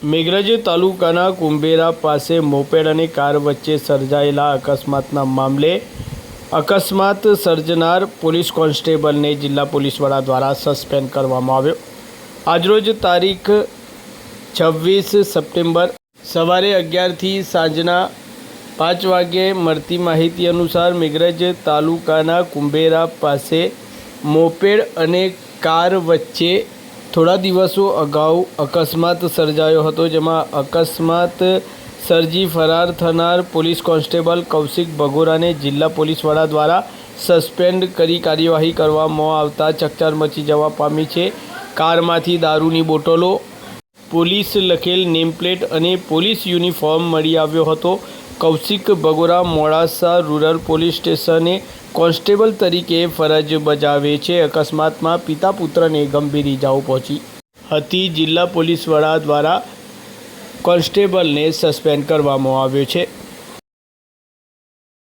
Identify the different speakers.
Speaker 1: મેઘરજ તાલુકાના કુંભેરા પાસે મોપેડ અને કાર વચ્ચે સર્જાયેલા અકસ્માતના મામલે અકસ્માત સર્જનાર પોલીસ કોન્સ્ટેબલને જિલ્લા પોલીસ વડા દ્વારા સસ્પેન્ડ કરવામાં આવ્યો. આજરોજ તારીખ છવ્વીસ સપ્ટેમ્બર સવારે અગિયારથી સાંજના પાંચ વાગ્યે મળતી માહિતી અનુસાર મેઘરજ તાલુકાના કુંભેરા પાસે મોપેડ અને કાર વચ્ચે થોડા દિવસો અગાઉ અકસ્માત સર્જાયો હતો, જેમાં અકસ્માત સર્જી ફરાર થનાર પોલીસ કોન્સ્ટેબલ કૌશિક બગોરાને જિલ્લા પોલીસ વડા દ્વારા સસ્પેન્ડ કરી કાર્યવાહી કરવામાં આવતા ચકચાર મચી જવા પામી છે. કારમાંથી દારૂની બોટલો, પોલીસ લખેલ નેમપ્લેટ અને પોલીસ યુનિફોર્મ મળી આવ્યો હતો. કૌશિક બગોરા મોડાસા રૂરલ પોલીસ સ્ટેશને કોન્સ્ટેબલ તરીકે ફરજ બજાવે છે. અકસ્માતમાં પિતા પુત્રને ગંભીર ઇજાઓ પહોંચી. હતી જિલ્લા પોલીસ વડા દ્વારા કોન્સ્ટેબલને સસ્પેન્ડ કરવામાં આવ્યો છે.